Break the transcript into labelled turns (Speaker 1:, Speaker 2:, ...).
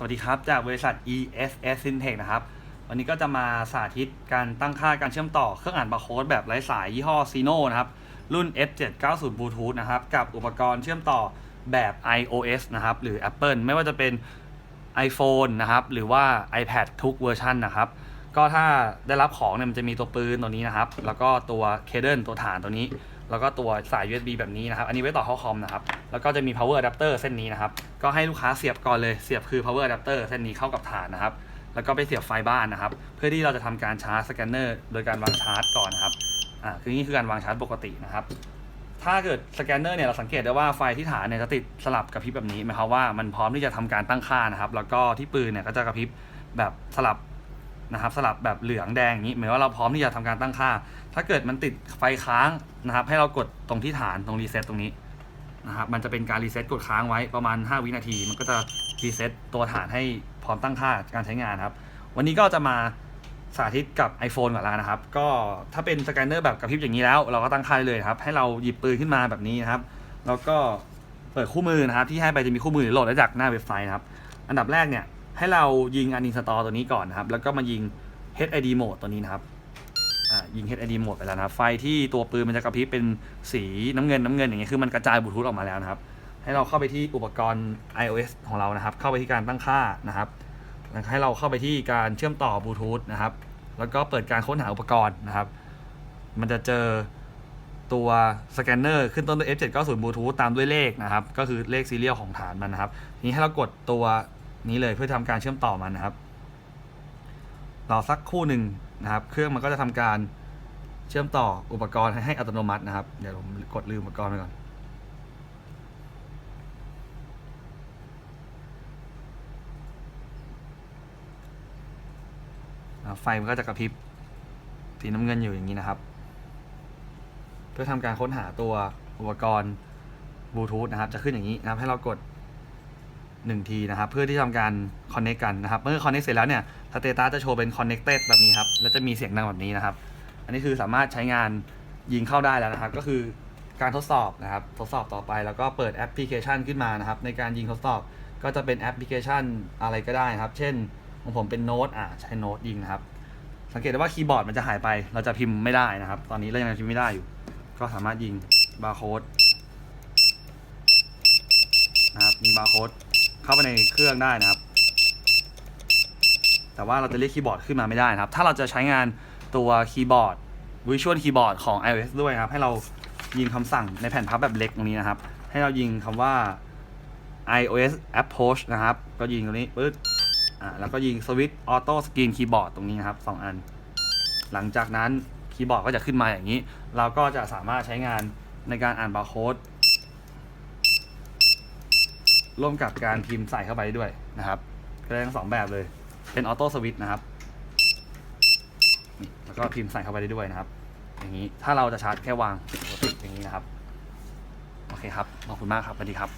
Speaker 1: สวัสดีครับ จากบริษัท ESS Syntech นะครับ วันนี้ก็จะมาสาธิตการตั้งค่าการเชื่อมต่อเครื่องอ่านบาร์โค้ดแบบไร้สายยี่ห้อ Sino นะครับ รุ่น F790 Bluetooth นะครับ กับอุปกรณ์เชื่อมต่อแบบ iOS นะครับ หรือ Apple ไม่ว่าจะเป็น iPhone นะครับ หรือว่า iPad ทุกเวอร์ชันนะครับ ก็ถ้าได้รับของเนี่ยมันจะมีตัวปืนตัวนี้นะครับ แล้วก็ตัวเคเบิลตัวฐานตัวนี้ แล้วก็ตัวสาย USB แบบนี้นะครับ อันนี้ไว้ต่อเข้าคอมนะครับ แล้วก็จะมี power adapter เส้นนี้นะครับ ก็ให้ลูกค้าเสียบก่อนเลย เสียบคือ power adapter เส้นนี้เข้ากับฐานนะครับ แล้วก็ไปเสียบไฟบ้านนะครับ เพื่อที่เราจะทำการชาร์จสแกนเนอร์โดยการวางชาร์จก่อนนะครับ อ่า คือนี่คือการวางชาร์จปกตินะครับ ถ้าเกิดสแกนเนอร์เนี่ยเราสังเกตได้ว่าไฟที่ฐานเนี่ยจะติดสลับกับพริบแบบนี้หมายความว่ามันพร้อมที่จะทำการตั้งค่านะครับ แล้วก็ที่ปืนเนี่ยก็จะกระพริบแบบสลับ นะครับสลับแบบเหลืองแดงอย่างนี้หมายว่าเราพร้อมที่จะทำการตั้งค่า ถ้าเกิดมันติดไฟค้างนะครับ ให้เรากดตรงที่ฐานตรงรีเซ็ตตรงนี้นะครับมันจะเป็นการรีเซ็ตกดค้างไว้ประมาณ 5 วินาที มันก็จะรีเซ็ตตัวฐานให้พร้อมตั้งค่าการใช้งานครับ วันนี้ก็จะมาสาธิตกับ iPhone ก่อนแล้วนะครับ ก็ถ้าเป็นสแกนเนอร์แบบกระพริบอย่างนี้แล้ว เราก็ตั้งค่าได้เลยครับ ให้เราหยิบปืนขึ้นมาแบบนี้นะครับ แล้วก็เปิดคู่มือนะครับ ที่ให้ไปจะมีคู่มือหรือโหลดได้จากหน้าเว็บไซต์นะครับ อันดับแรกเนี่ย ให้เรายิง uninstall ตัวนี้ก่อนนะครับ แล้วก็มายิง HID mode ตัวนี้นะครับอ่ายิง HID mode ไปแล้วนะครับ ไฟที่ตัวปืนมันจะกระพริบเป็นสีน้ำเงินน้ำเงินอย่างเงี้ยคือมันกระจายบลูทูธออกมาแล้วนะครับ ให้เราเข้าไปที่อุปกรณ์ iOS ของเรานะครับ เข้าไปที่การตั้งค่านะครับให้เราเข้าไปที่การเชื่อมต่อบลูทูธนะครับ แล้วก็เปิดการค้นหาอุปกรณ์นะครับ มันจะเจอตัวสแกนเนอร์ขึ้นต้นด้วย F790 Bluetooth ตามด้วยเลขนะครับ ก็คือเลขซีเรียลของฐานมันนะครับ ทีนี้ให้เรากดตัว นี้เลยเพื่อทำการเชื่อมต่อมันนะครับรอสักคู่หนึ่งนะครับ เครื่องมันก็จะทำการเชื่อมต่ออุปกรณ์ให้ให้อัตโนมัตินะครับ เดี๋ยวผมกดลืมอุปกรณ์ไปก่อน ไฟมันก็จะกระพริบสีน้ำเงินอยู่อย่างนี้นะครับ เพื่อทำการค้นหาตัวอุปกรณ์บลูทูธนะครับ จะขึ้นอย่างนี้นะครับให้เรากด หนึ่งทีนะครับ เพื่อที่ทำการคอนเน c กกันนะครับ เมื่อคอนเน c กเสร็จแล้วเนี่ยสเตตัสจะโชว์เป็น connected แบบนี้ครับ แล้วจะมีเสียงดังแบบนี้นะครับ อันนี้คือสามารถใช้งานยิงเข้าได้แล้วนะครับ ก็คือการทดสอบนะครับ ทดสอบต่อไปแล้วก็เปิดแอปพลิเคชันขึ้นมานะครับ ในการยิงทดสอบก็จะเป็นแอปพลิเคชันอะไรก็ได้นะครับ เช่นของผมเป็นโน้ตอ่าใช้โน้ตยิงนะครับ สังเกตได้ว่าคีย์บอร์ดมันจะหายไป เราจะพิมพ์ไม่ได้นะครับ ตอนนี้เรายังพิมพ์ไม่ได้อยู่ ก็สามารถยิงบาร์โค้ดนะครับยิงบาร์โค้ด เข้าไปในเครื่องได้นะครับ แต่ว่าเราจะเรียกคีย์บอร์ดขึ้นมาไม่ได้นะครับ ถ้าเราจะใช้งานตัวคีย์บอร์ดวิชวลคีย์บอร์ดของ iOS ด้วยครับ ให้เรายิงคำสั่งในแผ่นพับแบบเล็กตรงนี้นะครับ ให้เรายิงคำว่า iOS approach นะครับ ก็ยิงตรงนี้ปึ๊ดอ่าแล้วก็ยิงสวิตช์ออโต้สกรีนคีย์บอร์ดตรงนี้นะครับสองอัน หลังจากนั้นคีย์บอร์ดก็จะขึ้นมาอย่างนี้ เราก็จะสามารถใช้งานในการอ่านบาร์โค้ด ร่วมกับการพิมพ์ใส่เข้าไปด้วยนะครับก็ได้ทั้งสองแบบเลย เป็นออโต้สวิตช์นะครับนี่แล้วก็พิมพ์ใส่เข้าไปได้ด้วยนะครับ อย่างนี้ถ้าเราจะชาร์จแค่วางปกติอย่างนี้นะครับ โอเคครับ ขอบคุณมากครับสวัสดีครับ